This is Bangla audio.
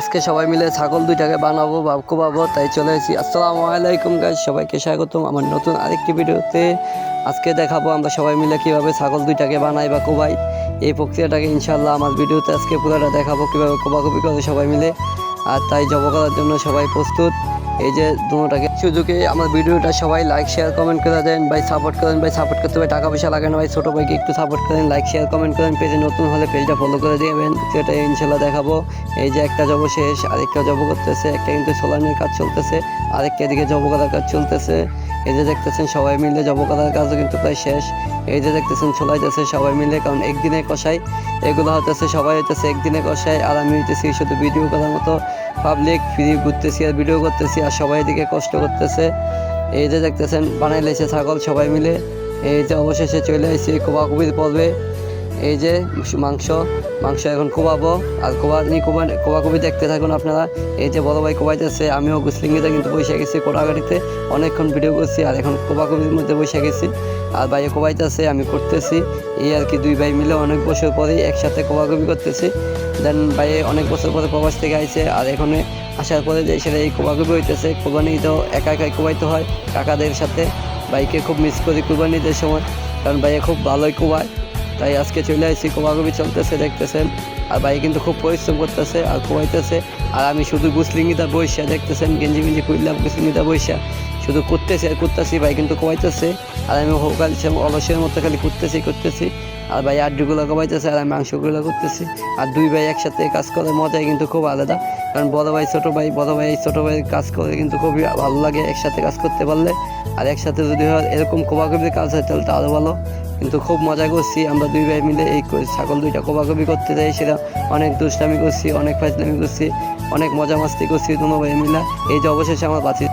আজকে সবাই মিলে ছাগল দুইটাকে বানাবো বা কোবাবো তাই চলে এসেছি আসসালামু আলাইকুম গাইজ সবাইকে স্বাগতম আমার নতুন আরেকটি ভিডিওতে। আজকে দেখাবো আমরা সবাই মিলে কীভাবে ছাগল দুইটাকে বানাই বা কোবাই। এই প্রক্রিয়াটাকে ইনশাল্লাহ আমার ভিডিওতে আজকে পুরোটা দেখাবো কীভাবে কোবাকুবি করে সবাই মিলে। আর তাই জব করার জন্য সবাই প্রস্তুত। এই যে দুটাকে সুযোগে আমার ভিডিওটা সবাই লাইক শেয়ার কমেন্ট করে দেন, ভাই সাপোর্ট করেন ভাই সাপোর্ট করতে ভাই টাকা পয়সা লাগে না, ভাই ছোটো ভাইকে একটু সাপোর্ট করেন লাইক শেয়ার কমেন্ট করেন পেজে নতুন হলে পেজটা ফলো করে দেবেন সেটা ইনশাল্লাহ দেখাবো। এই যে একটা জব শেষ, আরেকটা জব করতেছে, একটা কিন্তু সোলানের কাজ চলতেছে, আরেকটা এদিকে জব করার কাজ চলতেছে। এই যে দেখতেছেন সবাই মিলে জবকাতার কাজও কিন্তু প্রায় শেষ। এই যে দেখতেছেন চলাইতেছে সবাই মিলে, কারণ একদিনে কষাই, এগুলো হতেছে সবাই হইতেছে একদিনে কষাই, আর আমি হইতেছি শুধু ভিডিও করার মতো পাবলিক ফ্রি ঘুরতেছি আর ভিডিও করতেছি, আর সবাই এদিকে কষ্ট করতেছে। এই যে দেখতেছেন, বানাই লেছে ছাগল সবাই মিলে। এই যে অবশেষে চলে আসছি কোবাকুবির পর্বে। এই যে মাংস মাংস এখন কোবাবো আর কোবানি কোবা কোবাকুবি দেখতে থাকুন আপনারা। এই যে বড় ভাই কোবাইতেছে আমিও গুসলিঙ্গিতে কিন্তু বসে গেছি কোটাগাড়িতে অনেকক্ষণ ভিডিও করছি, আর এখন কোবাকুবির মধ্যে বসে গেছি। আর ভাইয়ে কোবাইতেছে আমি করতেছি। এই আর কি দুই ভাই মিলে অনেক বছর পরেই একসাথে কোবাকুবি করতেছি। দেন ভাইয়ে অনেক বছর পরে প্রবাস থেকে আইছে, আর এখানে আসার পরে যে সেটা এই কোবাকুবি হইতেছে কোরবানি তো একা একাই কোবাইতে হয় কাকাদের সাথে। বাইকে খুব মিস করি কোরবানি ঈদের সময়, কারণ ভাইয়ে খুব ভালোই কোবায় তাই আজকে চলে আসছি কোবাকুবি চলতেছে, দেখতেছেন। আর ভাই কিন্তু খুব পরিশ্রম করতেছে আর কোবাইতেছে আর আমি শুধু গুসলিঙ্গিটা বৈশা দেখতেছেন, গেঞ্জি গেঞ্জি কুইলাম গুসলিঙ্গিটা বৈশা শুধু করতেছি আর করতেছি, ভাই কিন্তু কোবাইতেছে আর আমি হোকাল অলসের মতো খালি করতেছি করতেছি। আর ভাই আড্ডুগুলো কমাইতেছে আর আমি মাংসগুলো করতেছি। আর দুই ভাই একসাথে কাজ করে, মজাই কিন্তু খুব আলাদা। কারণ বড় ভাই, ছোট ভাই, বড় ভাই, ছোট ভাই কাজ করে কিন্তু খুবই ভালো লাগে একসাথে কাজ করতে পারলে। আর একসাথে যদি হয় এরকম কোবাকবির কাজ হয়, তাহলে তো আরও ভালো। কিন্তু খুব মজা করছি, আমরা দুই ভাই মিলে এই ছাগল দুইটা কোবাকবি করতে যাই সেটা। অনেক দুষ্টামি করছি, অনেক ফাজলামি করছি, অনেক মজা মাস্তি করছি দুনো ভাই মিলে। এই যে অবশেষে আমার বাঁচি